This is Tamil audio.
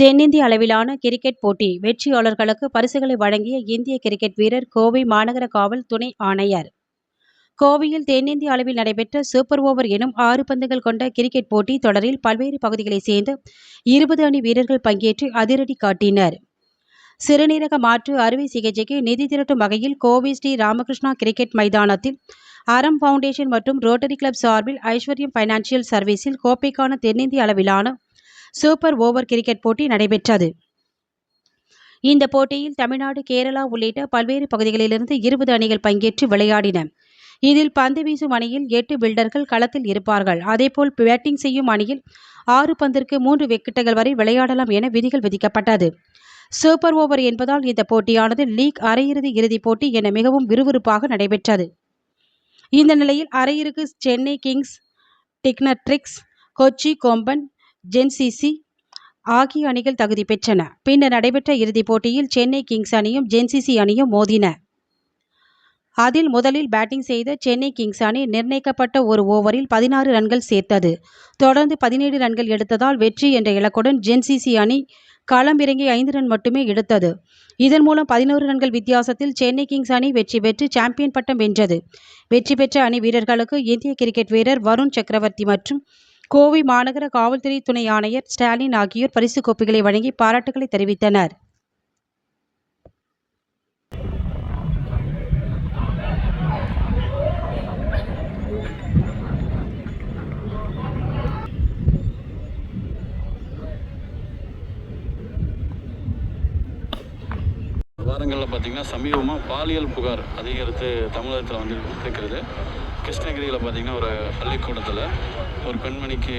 தென்னிந்திய அளவிலான கிரிக்கெட் போட்டி வெற்றியாளர்களுக்கு பரிசுகளை வழங்கிய இந்திய கிரிக்கெட் வீரர் கோவை மாநகர காவல் துணை ஆணையர். கோவையில் தென்னிந்திய அளவில் நடைபெற்ற சூப்பர் ஓவர் எனும் ஆறு பந்துகள் கொண்ட கிரிக்கெட் போட்டி தொடரில் பல்வேறு பகுதிகளைச் சேர்ந்த இருபது அணி வீரர்கள் பங்கேற்று அதிரடி காட்டினர். சிறுநீரக மாற்று அறுவை சிகிச்சைக்கு நிதி திரட்டும் வகையில் கோவை ஸ்ரீ ராமகிருஷ்ணா கிரிக்கெட் மைதானத்தில் அறம் ஃபவுண்டேஷன் மற்றும் ரோட்டரி கிளப் சார்பில் ஐஸ்வர்யம் ஃபைனான்சியல் சர்வீஸில் கோப்பைக்கான தென்னிந்திய அளவிலான சூப்பர் ஓவர் கிரிக்கெட் போட்டி நடைபெற்றது. இந்த போட்டியில் தமிழ்நாடு கேரளா உள்ளிட்ட பல்வேறு பகுதிகளிலிருந்து இருபது அணிகள் பங்கேற்று விளையாடின. இதில் பந்து வீசும் அணியில் எட்டு பில்டர்கள் களத்தில் இருப்பார்கள். அதேபோல் பேட்டிங் செய்யும் அணியில் ஆறு பந்திற்கு மூன்று விக்கெட்டுகள் வரை விளையாடலாம் என விதிகள் விதிக்கப்பட்டது. சூப்பர் ஓவர் என்பதால் இந்த போட்டியானது லீக் அரையிறுதி இறுதிப் போட்டி என மிகவும் விறுவிறுப்பாக நடைபெற்றது. இந்த நிலையில் அரையிறுக்கு சென்னை கிங்ஸ் டிக்னட்ரிக்ஸ் கொச்சி கொம்பன் ஜென்சிசி ஆகிய அணிகள் தகுதி பெற்றன. பின்னர் நடைபெற்ற இறுதிப் போட்டியில் சென்னை கிங்ஸ் அணியும் ஜென்சிசி அணியும் மோதின. அதில் முதலில் பேட்டிங் செய்த சென்னை கிங்ஸ் அணி நிர்ணயிக்கப்பட்ட ஒரு ஓவரில் பதினாறு ரன்கள் சேர்த்தது. தொடர்ந்து பதினேழு ரன்கள் எடுத்ததால் வெற்றி என்ற இலக்குடன் ஜென்சிசி அணி களமிறங்கி ஐந்து ரன் மட்டுமே எடுத்தது. இதன் மூலம் பதினோரு ரன்கள் வித்தியாசத்தில் சென்னை கிங்ஸ் அணி வெற்றி பெற்று சாம்பியன் பட்டம் வென்றது. வெற்றி பெற்ற அணி வீரர்களுக்கு இந்திய கிரிக்கெட் வீரர் வருண் சக்கரவர்த்தி மற்றும் கோவை மாநகர காவல்துறை துணை ஆணையர் ஸ்டாலின் ஆகியோர் பரிசு கோப்பைகளை வழங்கி பாராட்டுகளை தெரிவித்தனர். வாரங்களில் பார்த்தீங்கன்னா சமீபமாக பாலியல் புகார் அதிகரித்து தமிழகத்தில் வந்து இருக்கிறது கிருஷ்ணகிரியில் பார்த்தீங்கன்னா ஒரு பள்ளிக்கூடத்தில் ஒரு பெண்மணிக்கு